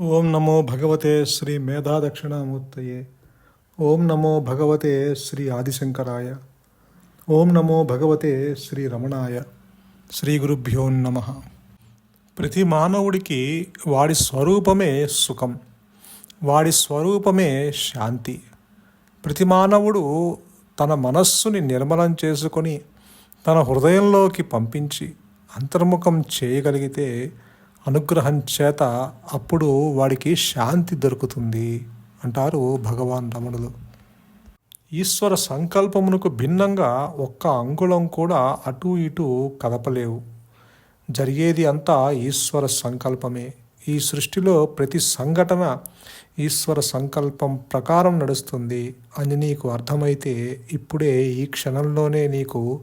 ఓం నమో భగవతే శ్రీ మేధా దక్షిణామూర్తయే ఓం నమో భగవతే శ్రీ ఆదిశంకరాయ. ఓం నమో భగవతే శ్రీ రమణాయ. శ్రీ గురుభ్యో నమ. ప్రతి మానవుడికి వాడి స్వరూపమే సుఖం. వాడి స్వరూపమే శాంతి. ప్రతి మానవుడు తన మనస్సుని నిర్మలం చేసుకొని తన హృదయంలోకి పంపించి అంతర్ముఖం చేయగలిగితే అనుగ్రహం చేత అప్పుడు వాడికి శాంతి దొరుకుతుంది అంటారు భగవాన్ రమణులు. ఈశ్వర సంకల్పమునకు భిన్నంగా ఒక్క అంగుళం కూడా అటు ఇటు కదపలేవు. జరిగేది అంతా ఈశ్వర సంకల్పమే. ఈ సృష్టిలో ప్రతి సంఘటన ఈశ్వర సంకల్పం ప్రకారం నడుస్తుంది అని నీకు అర్థమైతే ఇప్పుడే ఈ క్షణంలోనే నీకు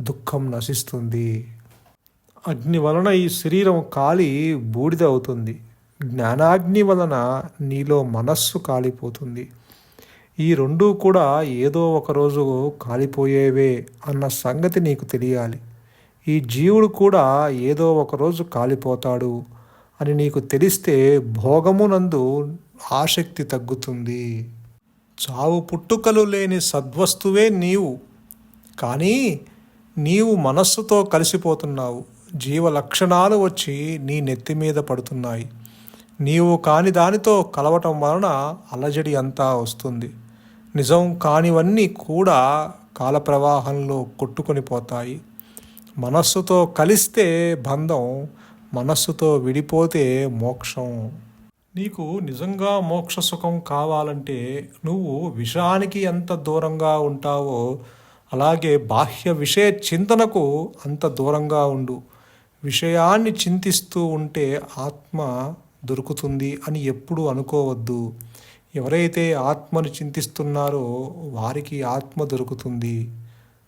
దుఃఖం నశిస్తుంది. అగ్ని వలన ఈ శరీరం కాలి బూడిద అవుతుంది. జ్ఞానాగ్ని వలన నీలో మనస్సు కాలిపోతుంది. ఈ రెండూ కూడా ఏదో ఒకరోజు కాలిపోయేవే అన్న సంగతి నీకు తెలియాలి. ఈ జీవుడు కూడా ఏదో ఒకరోజు కాలిపోతాడు అని నీకు తెలిస్తే భోగమునందు ఆసక్తి తగ్గుతుంది. చావు పుట్టుకలు లేని సద్వస్తువే నీవు. కానీ నీవు మనస్సుతో కలిసిపోతున్నావు. జీవ లక్షణాలు వచ్చి నీ నెత్తి మీద పడుతున్నాయి. నీవు కాని దానితో కలవటం వలన అలజడి అంతా వస్తుంది. నిజం కానివన్నీ కూడా కాలప్రవాహంలో కొట్టుకొని పోతాయి. మనస్సుతో కలిస్తే బంధం మనస్సుతో విడిపోతే మోక్షం. నీకు నిజంగా మోక్ష సుఖం కావాలంటే నువ్వు విషానికి ఎంత దూరంగా ఉంటావో అలాగే బాహ్య విషయ చింతనకు అంత దూరంగా ఉండు. విషయాన్ని చింతిస్తూ ఉంటే ఆత్మ దొరుకుతుంది అని ఎప్పుడూ అనుకోవద్దు. ఎవరైతే ఆత్మను చింతిస్తున్నారో వారికి ఆత్మ దొరుకుతుంది.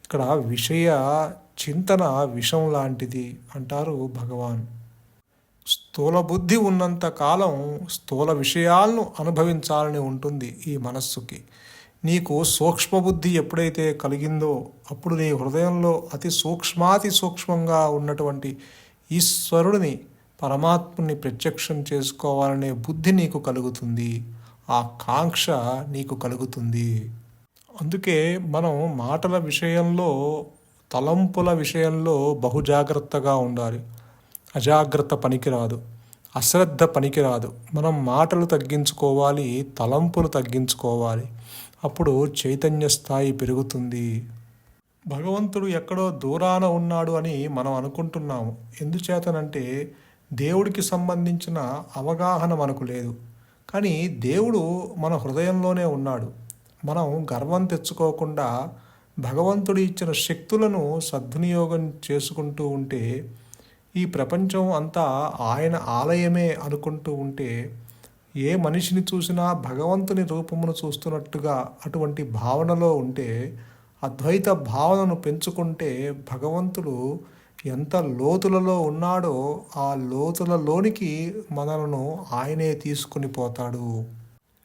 ఇక్కడ విషయ చింతన విషం లాంటిది అంటారు భగవాన్. స్థూల బుద్ధి ఉన్నంత కాలం స్థూల విషయాలను అనుభవించాలని ఉంటుంది ఈ మనస్సుకి. నీకు సూక్ష్మబుద్ధి ఎప్పుడైతే కలిగిందో అప్పుడు నీ హృదయంలో అతి సూక్ష్మాతి సూక్ష్మంగా ఉన్నటువంటి ఈశ్వరుడిని పరమాత్ముని ప్రత్యక్షం చేసుకోవాలనే బుద్ధి నీకు కలుగుతుంది. ఆ కాంక్ష నీకు కలుగుతుంది. అందుకే మనం మాటల విషయంలో తలంపుల విషయంలో బహుజాగ్రత్తగా ఉండాలి. అజాగ్రత్త పనికిరాదు. అశ్రద్ధ పనికిరాదు. మనం మాటలు తగ్గించుకోవాలి తలంపులు తగ్గించుకోవాలి. అప్పుడు చైతన్య స్థాయి పెరుగుతుంది. భగవంతుడు ఎక్కడో దూరాన ఉన్నాడు అని మనం అనుకుంటున్నాము. ఎందుచేతనంటే దేవుడికి సంబంధించిన అవగాహన మనకు లేదు. కానీ దేవుడు మన హృదయంలోనే ఉన్నాడు. మనం గర్వం తెచ్చుకోకుండా భగవంతుడు ఇచ్చిన శక్తులను సద్వినియోగం చేసుకుంటూ ఉంటే ఈ ప్రపంచం అంతా ఆయన ఆలయమే అనుకుంటూ ఉంటే ఏ మనిషిని చూసినా భగవంతుని రూపమును చూస్తున్నట్టుగా అటువంటి భావనలో ఉంటే అద్వైత భావనను పెంచుకుంటే భగవంతుడు ఎంత లోతులలో ఉన్నాడో ఆ లోతులలోనికి మనలను ఆయనే తీసుకుని పోతాడు.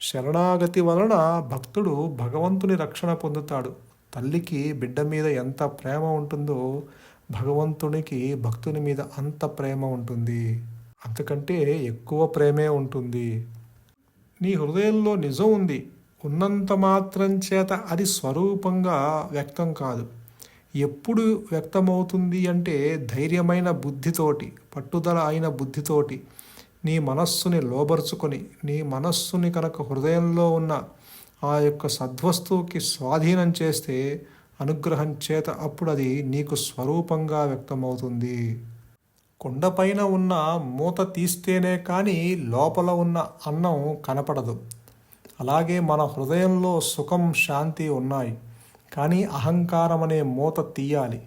శరణాగతి వలన భక్తుడు భగవంతుని రక్షణ పొందుతాడు. తల్లికి బిడ్డ మీద ఎంత ప్రేమ ఉంటుందో భగవంతునికి భక్తుని మీద అంత ప్రేమ ఉంటుంది. అంతకంటే ఎక్కువ ప్రేమే ఉంటుంది. నీ హృదయంలో నిజం ఉంది. ఉన్నంత మాత్రం చేత అది స్వరూపంగా వ్యక్తం కాదు. ఎప్పుడు వ్యక్తమవుతుంది అంటే ధైర్యమైన బుద్ధితోటి పట్టుదల అయిన బుద్ధితోటి నీ మనస్సుని లోబరుచుకొని నీ మనస్సుని కనుక హృదయంలో ఉన్న ఆ యొక్క సద్వస్తువుకి స్వాధీనం చేస్తే అనుగ్రహం చేత అప్పుడు అది నీకు స్వరూపంగా వ్యక్తమవుతుంది. కొండపైన ఉన్న మూత తీస్తేనే కానీ లోపల ఉన్న అన్నం కనపడదు. అలాగే మన హృదయంలో సుఖం శాంతి ఉన్నాయి. కానీ అహంకారం అనే మూత తీయాలి.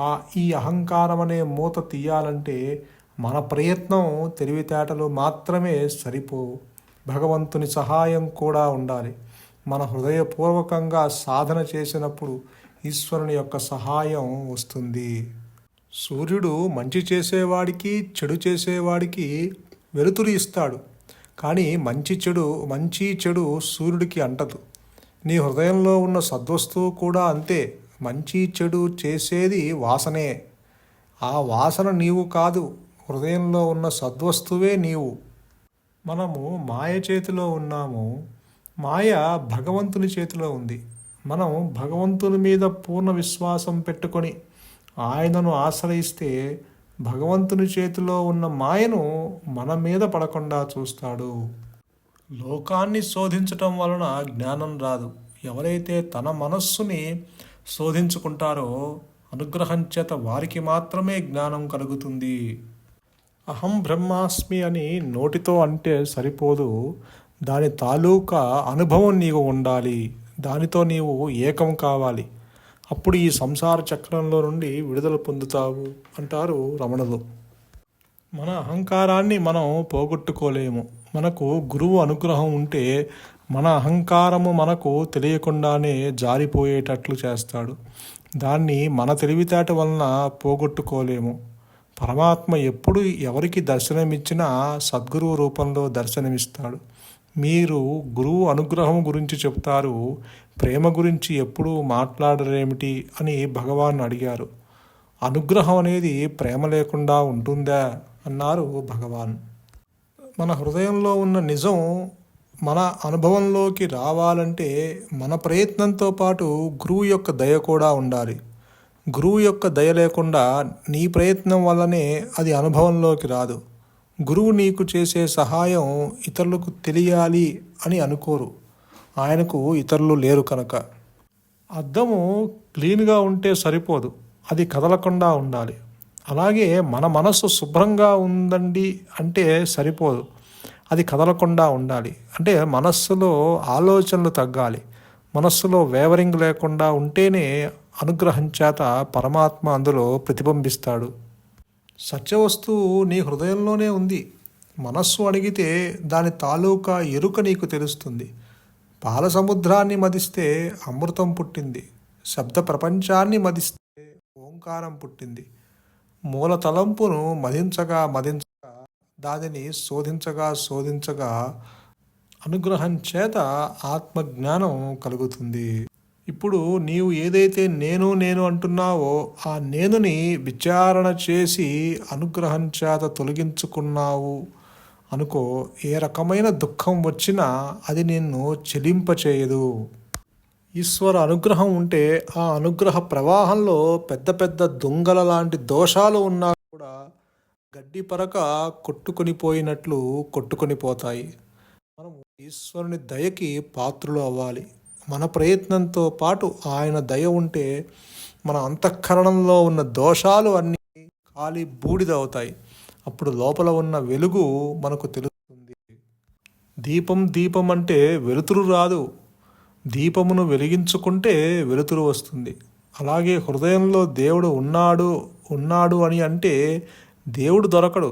ఆ ఈ అహంకారం అనే మూత తీయాలంటే మన ప్రయత్నం తెలివితేటలు మాత్రమే సరిపోవు. భగవంతుని సహాయం కూడా ఉండాలి. మన హృదయపూర్వకంగా సాధన చేసినప్పుడు ఈశ్వరుని యొక్క సహాయం వస్తుంది. సూర్యుడు మంచి చేసేవాడికి చెడు చేసేవాడికి వెలుతురు ఇస్తాడు. కానీ మంచి చెడు మంచి చెడు సూర్యుడికి అంటదు. నీ హృదయంలో ఉన్న సద్వస్తువు కూడా అంతే. మంచి చెడు చేసేది వాసనే. ఆ వాసన నీవు కాదు హృదయంలో ఉన్న సద్వస్తువే నీవు. మనము మాయ చేతిలో ఉన్నాము. మాయ భగవంతుని చేతిలో ఉంది. మనం భగవంతుని మీద పూర్ణ విశ్వాసం పెట్టుకొని ఆయనను ఆశ్రయిస్తే భగవంతుని చేతిలో ఉన్న మాయను మన మీద పడకుండా చూస్తాడు. లోకాన్ని శోధించటం వలన జ్ఞానం రాదు. ఎవరైతే తన మనస్సుని శోధించుకుంటారో అనుగ్రహం చేత వారికి మాత్రమే జ్ఞానం కలుగుతుంది. అహం బ్రహ్మాస్మి అని నోటితో అంటే సరిపోదు. దాని తాలూకా అనుభవం నీకు ఉండాలి. దానితో నీవు ఏకం కావాలి. అప్పుడు ఈ సంసార చక్రంలో నుండి విడుదల పొందుతావు అంటారు రమణులు. మన అహంకారాన్ని మనం పోగొట్టుకోలేము. మనకు గురువు అనుగ్రహం ఉంటే మన అహంకారము మనకు తెలియకుండానే జారిపోయేటట్లు చేస్తాడు. దాన్ని మన తెలివితేట వలన పోగొట్టుకోలేము. పరమాత్మ ఎప్పుడు ఎవరికి దర్శనమిచ్చినా సద్గురువు రూపంలో దర్శనమిస్తాడు. మీరు గురువు అనుగ్రహం గురించి చెప్తారు ప్రేమ గురించి ఎప్పుడూ మాట్లాడరేమిటి అని భగవాన్ అడిగారు. అనుగ్రహం అనేది ప్రేమ లేకుండా ఉంటుందా? అన్నారు భగవాన్. మన హృదయంలో ఉన్న నిజం మన అనుభవంలోకి రావాలంటే మన ప్రయత్నంతో పాటు గురువు యొక్క దయ కూడా ఉండాలి. గురువు యొక్క దయ లేకుండా నీ ప్రయత్నం వల్లనే అది అనుభవంలోకి రాదు. గురువు నీకు చేసే సహాయం ఇతరులకు తెలియాలి అని అనుకోరు. ఆయనకు ఇతరులు లేరు కనుక. అద్దము క్లీన్గా ఉంటే సరిపోదు. అది కదలకుండా ఉండాలి. అలాగే మన మనస్సు శుభ్రంగా ఉందండి అంటే సరిపోదు. అది కదలకుండా ఉండాలి. అంటే మనస్సులో ఆలోచనలు తగ్గాలి. మనస్సులో వేవరింగ్ లేకుండా ఉంటేనే అనుగ్రహం చేత పరమాత్మ అందులో ప్రతిబింబిస్తాడు. సత్యవస్తువు నీ హృదయంలోనే ఉంది. మనస్సు అడిగితే దాని తాలూకా ఎరుక నీకు తెలుస్తుంది. పాల సముద్రాన్ని మదిస్తే అమృతం పుట్టింది. శబ్ద ప్రపంచాన్ని మదిస్తే ఓంకారం పుట్టింది. మూల తలంపును మదించగా మదించగా దానిని శోధించగా శోధించగా అనుగ్రహం చేత ఆత్మజ్ఞానం కలుగుతుంది. ఇప్పుడు నీవు ఏదైతే నేను నేను అంటున్నావో ఆ నేనుని విచారణ చేసి అనుగ్రహం చేత తొలగించుకున్నావు. అనుకో ఏ రకమైన దుఃఖం వచ్చినా అది నిన్ను చెలింపచేయదు. ఈశ్వర అనుగ్రహం ఉంటే ఆ అనుగ్రహ ప్రవాహంలో పెద్ద పెద్ద దొంగల లాంటి దోషాలు ఉన్నా కూడా గడ్డి పరక కొట్టుకొని పోయినట్లు కొట్టుకొని పోతాయి. మనం ఈశ్వరుని దయకి పాత్రులు అవ్వాలి. మన ప్రయత్నంతో పాటు ఆయన దయ ఉంటే మన అంతఃకరణంలో ఉన్న దోషాలు అన్నీ ఖాళీ బూడిదవుతాయి అప్పుడు లోపల ఉన్న వెలుగు మనకు తెలుస్తుంది. దీపం దీపం అంటే వెలుతురు రాదు. దీపమును వెలిగించుకుంటే వెలుతురు వస్తుంది. అలాగే హృదయంలో దేవుడు ఉన్నాడు ఉన్నాడు అని అంటే దేవుడు దొరకడు.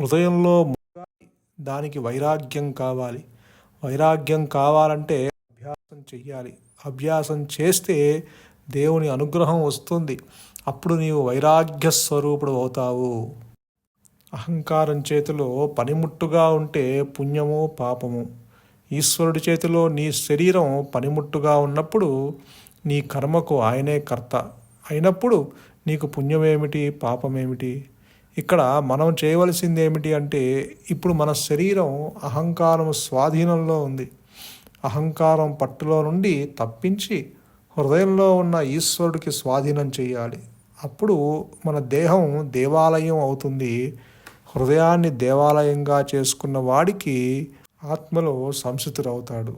హృదయంలో దానికి వైరాగ్యం కావాలి. వైరాగ్యం కావాలంటే అభ్యాసం చెయ్యాలి. అభ్యాసం చేస్తే దేవుని అనుగ్రహం వస్తుంది. అప్పుడు నీవు వైరాగ్య స్వరూపుడు అవుతావు. అహంకారం చేతిలో పనిముట్టుగా ఉంటే పుణ్యము పాపము. ఈశ్వరుడి చేతిలో నీ శరీరం పనిముట్టుగా ఉన్నప్పుడు నీ కర్మకు ఆయనే కర్త. అయినప్పుడు నీకు పుణ్యమేమిటి పాపమేమిటి? ఇక్కడ మనం చేయవలసింది ఏమిటి అంటే ఇప్పుడు మన శరీరం అహంకారం స్వాధీనంలో ఉంది. అహంకారం పట్టులో నుండి తప్పించి హృదయంలో ఉన్న ఈశ్వరుడికి స్వాధీనం చేయాలి. అప్పుడు మన దేహం దేవాలయం అవుతుంది. హృదయాన్ని దేవాలయంగా చేసుకున్న వాడికి ఆత్మలో సంసితుడవుతాడు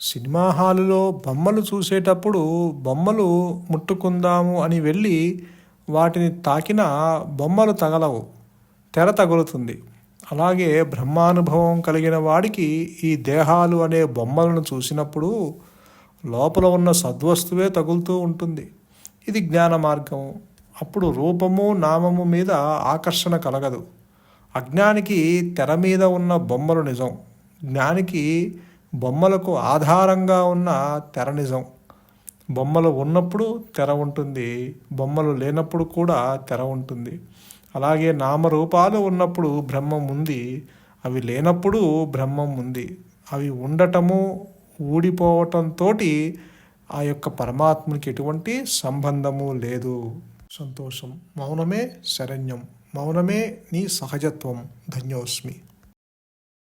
సినిమా హాలులో బొమ్మలు చూసేటప్పుడు బొమ్మలు ముట్టుకుందాము అని వెళ్ళి వాటిని తాకిన బొమ్మలు తగలవు. తెర తగులుతుంది. అలాగే బ్రహ్మానుభవం కలిగిన వాడికి ఈ దేహాలు అనే బొమ్మలను చూసినప్పుడు లోపల ఉన్న సద్వస్తువే తగులుతూ ఉంటుంది. ఇది జ్ఞాన మార్గం. అప్పుడు రూపము నామము మీద ఆకర్షణ కలగదు. అజ్ఞానికి తెర మీద ఉన్న బొమ్మలు నిజం. జ్ఞానికి బొమ్మలకు ఆధారంగా ఉన్న తెర నిజం. బొమ్మలు ఉన్నప్పుడు తెర ఉంటుంది. బొమ్మలు లేనప్పుడు కూడా తెర ఉంటుంది. అలాగే నామరూపాలు ఉన్నప్పుడు బ్రహ్మం ఉంది అవి లేనప్పుడు బ్రహ్మం ఉంది. అవి ఉండటము ఊడిపోవటంతో ఆ యొక్క పరమాత్మకి ఎటువంటి సంబంధము లేదు. సంతోషం. మౌనమే శరణ్యం. మౌనమే నీ సహజత్వం. ధన్యోస్మి.